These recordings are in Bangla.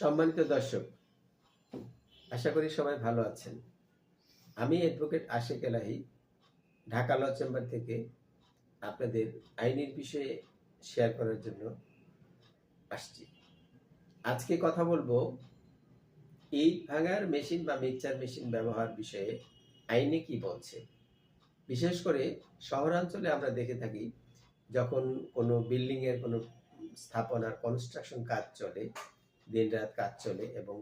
সম্মানিত দর্শক, আশা করি সবাই ভালো আছেন। আমি অ্যাডভোকেট আশেক এলাহি, ঢাকা ল চেম্বার থেকে আপনাদের আইনের বিষয়ে শেয়ার করার জন্য আসছি। আজকে কথা বলব ইট ভাঙার মেশিন বা মিক্সচার মেশিন ব্যবহার বিষয়ে আইনে কি বলছে। বিশেষ করে শহরাঞ্চলে আমরা দেখে থাকি, যখন কোনো বিল্ডিংয়ের কোনো স্থাপনার কনস্ট্রাকশন কাজ চলে দিনরাত কাজ চলে এবং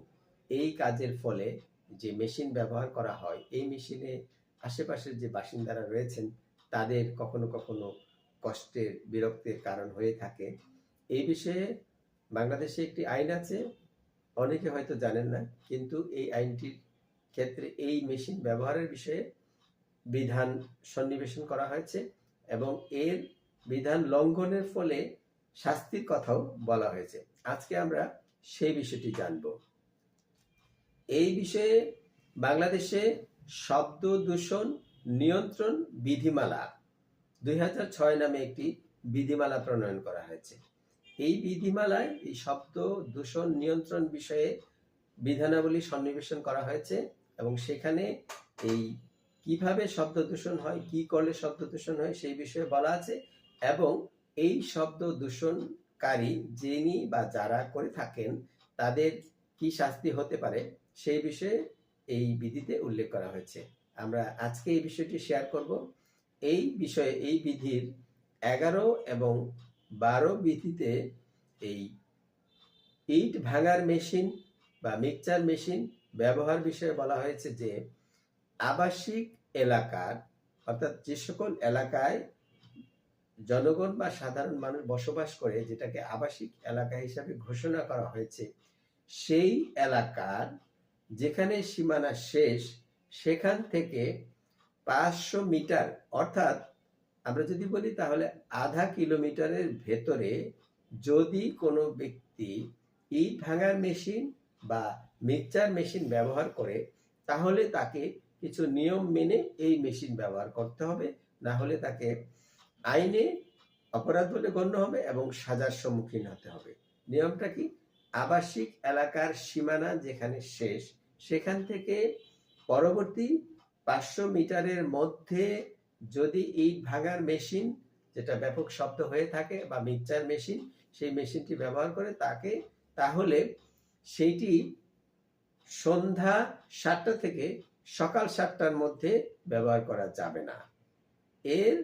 এই কাজের ফলে যে মেশিন ব্যবহার করা হয়, এই মেশিনে আশেপাশের যে বাসিন্দারা রয়েছেন, তাদের কখনো কখনো কষ্টের বিরক্তির কারণ হয়ে থাকে। এই বিষয়ে বাংলাদেশে একটি আইন আছে, অনেকে হয়তো জানেন না, কিন্তু এই আইনটির ক্ষেত্রে এই মেশিন ব্যবহারের বিষয়ে বিধান সন্নিবেশন করা হয়েছে এবং এর বিধান লঙ্ঘনের ফলে শাস্তির কথাও বলা হয়েছে। আজকে আমরা সেই বিষয়টি জানব। এই বিষয়ে বাংলাদেশে শব্দ দূষণ নিয়ন্ত্রণ বিধিমালা দুই নামে একটি বিধিমালা প্রণয়ন করা হয়েছে। এই বিধিমালায় এই শব্দ দূষণ নিয়ন্ত্রণ বিষয়ে বিধানাবলী সন্নিবেশন করা হয়েছে এবং সেখানে এই কীভাবে শব্দ দূষণ হয়, কি করলে শব্দ দূষণ হয় সেই বিষয়ে বলা আছে এবং এই শব্দ দূষণকারী যিনি বা যারা করে থাকেন, তাদের কি শাস্তি হতে পারে? সেই বিষয়ে এই বিধিতে উল্লেখ করা হয়েছে। আমরা আজকে এই বিষয়টি শেয়ার করব। এই বিষয়ে, এই বিধির এগারো এবং বারো বিধিতে এই ইট ভাঙার মেশিন বা মিক্সচার মেশিন ব্যবহার বিষয়ে বলা হয়েছে যে, আবাসিক এলাকার অর্থাৎ যে সকল এলাকায় জনগণ বা সাধারণ মানুষ বসবাস করে যেটাকে আবাসিক এলাকা হিসাবে ঘোষণা করা হয়েছে, সেই এলাকার যেখানে সীমানা শেষ, সেখান থেকে পাঁচশো মিটার, অর্থাৎ আমরা যদি বলি তাহলে আধা কিলোমিটারের ভেতরে যদি কোনো ব্যক্তি ইট ভাঙার মেশিন বা মিক্সচার মেশিন ব্যবহার করে, তাহলে তাকে কিছু নিয়ম মেনে এই মেশিন ব্যবহার করতে হবে। না হলে তাকে আইনে অপরাধ বলে গণ্য হবে এবং সাজার সম্মুখীন হতে হবে। নিয়মটা কি? আবাসিক এলাকার সীমানা যেখানে শেষ, সেখান থেকে পরবর্তী পাঁচশো মিটারের মধ্যে যদি ইট ভাঙার মেশিন, যেটা ব্যাপক শব্দ হয়ে থাকে, বা মিক্সচার মেশিন, সেই মেশিনটি ব্যবহার করে তাকে, তাহলে সেইটি সন্ধ্যা সাতটা থেকে সকাল সাতটার মধ্যে ব্যবহার করা যাবে না। এর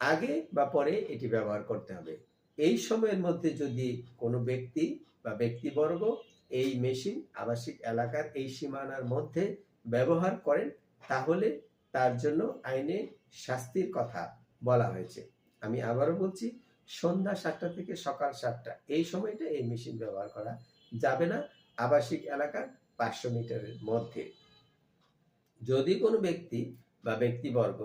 আগে বা পরে এটি ব্যবহার করতে হবে। এই সময়ের মধ্যে যদি কোনো ব্যক্তি বা ব্যক্তিবর্গ এই মেশিন আবাসিক এলাকার এই সীমানার মধ্যে ব্যবহার করেন, তাহলে তার জন্য আইনে শাস্তির কথা বলা হয়েছে। আমি আবারও বলছি, সন্ধ্যা সাতটা থেকে সকাল সাতটা, এই সময়টা এই মেশিন ব্যবহার করা যাবে না আবাসিক এলাকার পাঁচশো মিটারের মধ্যে। যদি কোনো ব্যক্তি বা ব্যক্তিবর্গ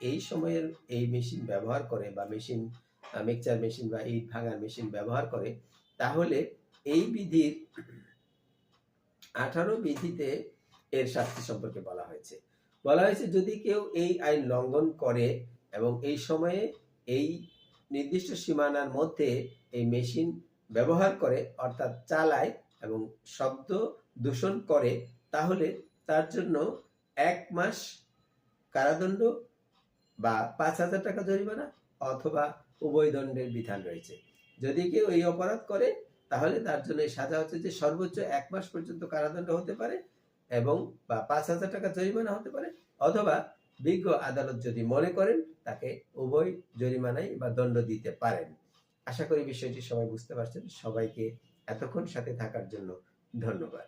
এই সময়ের এই মেশিন ব্যবহার করে বা মেশিন মিক্সচার মেশিন বা ইট ভাঙার মেশিন ব্যবহার করে, তাহলে এই বিধির আঠারো বিধিতে এর শাস্তি সম্পর্কে বলা হয়েছে। বলা হয়েছে, যদি কেউ এই আইন লঙ্ঘন করে এবং এই সময়ে এই নির্দিষ্ট সীমানার মধ্যে এই মেশিন ব্যবহার করে, অর্থাৎ চালায় এবং শব্দ দূষণ করে, তাহলে তার জন্য এক মাস কারাদণ্ড বা পাঁচ হাজার টাকা জরিমানা অথবা উভয় দণ্ডের বিধান রয়েছে। যদি কেউ এই অপরাধ করে, তাহলে তার জন্য সাজা হচ্ছে যে সর্বোচ্চ এক মাস পর্যন্ত কারাদণ্ড হতে পারে এবং বা পাঁচ হাজার টাকা জরিমানা হতে পারে অথবা বিজ্ঞ আদালত যদি মনে করেন, তাকে উভয় জরিমানাই বা দণ্ড দিতে পারেন। আশা করি বিষয়টি সবাই বুঝতে পারছেন। সবাইকে এতক্ষণ সাথে থাকার জন্য ধন্যবাদ।